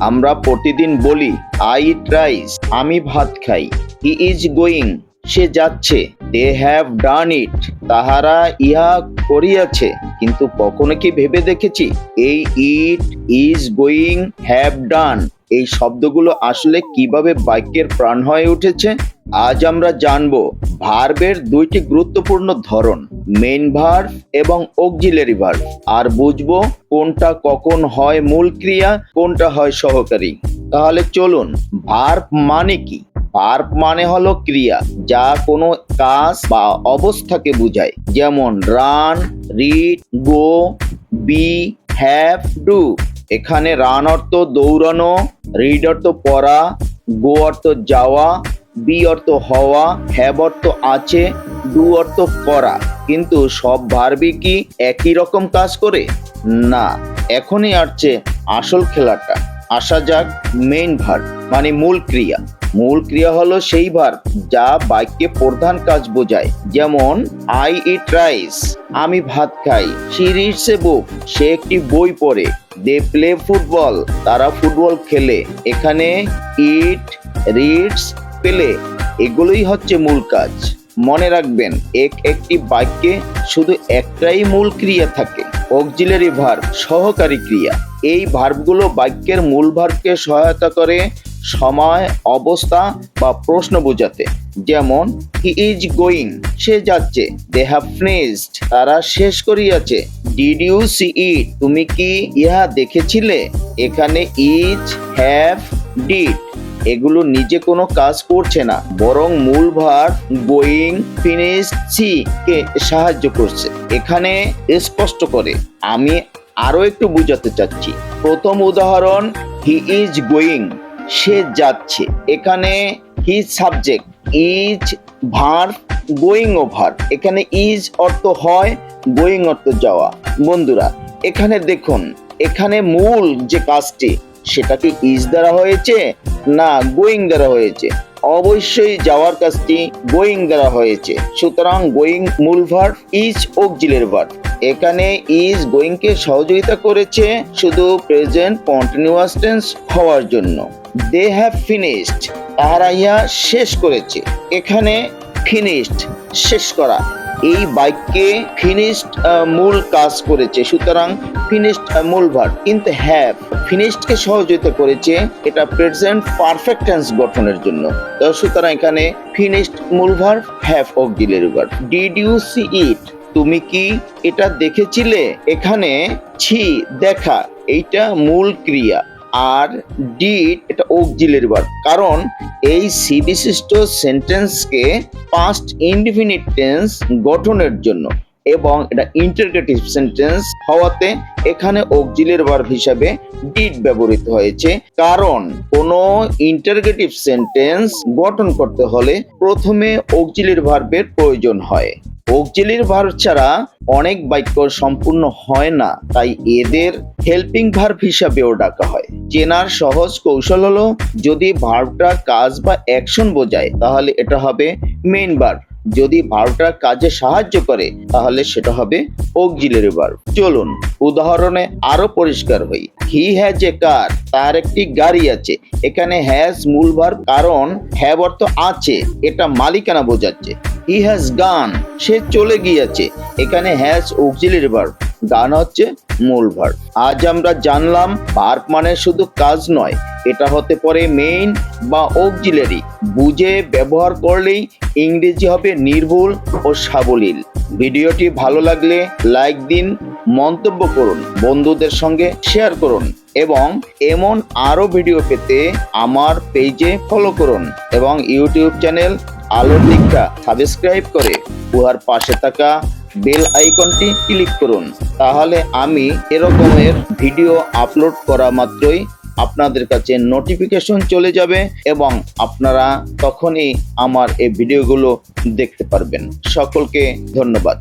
আমরা প্রতিদিন বলি আই ইট রাইস আমি ভাত খাই। হি ইজ গোয়িং সে যাচ্ছে। দে হ্যাভ ডান ইট তাহারা ইহা করিয়াছে। কিন্তু কখনো কি ভেবে দেখেছি? এই it is going have done এই শব্দগুলো আসলে কীভাবে বাক্যের প্রাণ হয়ে উঠেছে? আজ আমরা জানব ভার্বের দুইটি গুরুত্বপূর্ণ ধরন। মেইন ভার্ব এবং অক্সিলারি ভার্ব আর বুঝব কোনটা কখন হয় মূল ক্রিয়া, কোনটা হয় সহকারী। তাহলে চলুন ভার্ব মানে কি? ভার্ব মানে হলো ক্রিয়া, যা কোনো কাজ বা অবস্থাকে বোঝায়। যেমন run read go be have do এখানে রান অর্থ দৌড়ানো রিড অর্থ পড়া গো অর্থ যাওয়া বি অর্থ হওয়া হ্যাভ অর্থ আছে ডু অর্থ করা কিন্তু সব ভার্বই কি একই রকম কাজ করে? না, এখনই আসছে আসল খেলাটা। আসা যাক মেইন ভার্ব মানে মূল ক্রিয়া। মূল ক্রিয়া হলো সেই ভার্ব যা বাক্যে প্রধান কাজ বোঝায়। যেমন আই ইট রাইস আমি ভাত খাই শি রিডস এ বুক সে একটি বই পড়ে দে প্লে ফুটবল তারা ফুটবল খেলে এখানে ইট রিডস প্লে এগুলোই হচ্ছে মূল কাজ। মনে রাখবেন, এক একটি বাক্যে শুধু একটাই মূল ক্রিয়া থাকে অক্সিলারি ভার্ব সহকারী ক্রিয়া। এই ভার্বগুলো বাক্যের মূল ভার্বকে সহায়তা করে সময়, অবস্থা বা প্রশ্ন বোঝাতে। যেমন হি ইজ গোয়িং সে যাচ্ছে দে হ্যাভ ফিনিশড তারা শেষ করিয়াছে ডিড ইউ সি ইট তুমি কি ইহা দেখেছিলে এখানে ইজ হ্যাভ ডিড এগুলো নিজে কোনো কাজ করছে না, বরং মূল ভার বোয়িং ফিনিশ কে সাহায্য করছে। এখানে স্পষ্ট করে, আমি আরও একটু বুঝাতে চাচ্ছি। প্রথম উদাহরণ, হি ইজ গোয়িং, সে যাচ্ছে। এখানে he subject, is verb going over. এখানে ইজ অর্থ হয় গোয়িং অর্থ যাওয়া। বন্ধুরা, এখানে দেখুন, এখানে মূল যে কাজটি সেটা কি ইজ দ্বারা হয়েছে না গোয়িং দ্বারা হয়েছে। অবশ্যই যাওয়ার কাজটি গোয়িং দ্বারা হয়েছে। সুতরাং গোয়িং মূল ভার্ব ইজ অক্সিলের ভার্ব এখানে ইজ গোয়িংকে সহযোগিতা করেছে শুধু প্রেজেন্ট কন্টিনিউয়াস টেন্স হওয়ার জন্য। দে হ্যাভ ফিনিশড তাহারা ইহা শেষ করেছে। এখানে ফিনিশড, শেষ করা। এই বাক্যে ফিনিশড মূল কাজ করেছে। সুতরাং ফিনিশড মূল ভার্ব কিন্তু হ্যাভ ফিনিশডকে সহযোগিতা করেছে এটা প্রেজেন্ট পারফেক্ট টেন্স গঠনের জন্য। তো সুতরাং এখানে ফিনিশড মূল verb have auxiliary verb did you see it তুমি কি এটা দেখেছিলে? এখানে ছি, দেখা। এইটা মূল ক্রিয়া। আর ডিড এটা অক্সিলারি ভার্ব কারণ এই সি বিশিষ্ট সেন্টেন্সকে পাস্ট ইনডিফিনিট টেন্স গঠনের জন্য এবং এটা ইন্টারগেটিভ সেন্টেন্স হওয়াতে এখানে অক্সিলারি ভার্ব হিসাবে ডিড ব্যবহৃত হয়েছে। কারণ কোনো ইন্টারগেটিভ সেন্টেন্স গঠন করতে হলে প্রথমে অক্সিলারি ভার্বের প্রয়োজন হয়। অক্সিলারি ভার্ব ছাড়া অনেক বাক্য সম্পূর্ণ হয় না, তাই এদের হেল্পিং ভার্ভ হিসাবেও ডাকা হয়। চেনার সহজ কৌশল হলো, যদি ভার্বটা কাজ বা অ্যাকশন বোঝায়, তাহলে এটা হবে মেইন ভার্ব যদি ভার্বটা কাজে সাহায্য করে, তাহলে সেটা হবে অক্সিলারি ভার্ব চলুন, উদাহরণে আরও পরিষ্কার হই। হি হ্যাজ এ কার তার একটি গাড়ি আছে। এখানে হ্যাজ মূল ভার্ব কারণ হ্যাভ অর্থ আছে, এটা মালিকানা বোঝাচ্ছে। হি হ্যাজ গান সে চলে গিয়েছে। এখানে হ্যাজ অক্সিলারি ভার্ব গান হচ্ছে মূল ভার্ব আজ আমরা জানলাম ভার্ব মানে শুধু কাজ নয়, এটা হতে পারে মেইন বা অক্সিলারি বুঝে, ব্যবহার করলেই ইংরেজি হবে নির্ভুল ও সাবলীল। ভিডিওটি ভালো লাগলে লাইক দিন, মন্তব্য করুন, বন্ধুদের সঙ্গে শেয়ার করুন এবং এমন আরও ভিডিও পেতে আমার পেজে ফলো করুন এবং ইউটিউব চ্যানেল আলোর দিকটা সাবস্ক্রাইব করে উহার পাশে থাকা বেল আইকনটি ক্লিক করুন। তাহলে আমি এরকমের ভিডিও আপলোড করা মাত্রই আপনাদের কাছে নোটিফিকেশন চলে যাবে এবং আপনারা তখনই আমার এই ভিডিওগুলো দেখতে পারবেন। সকলকে ধন্যবাদ।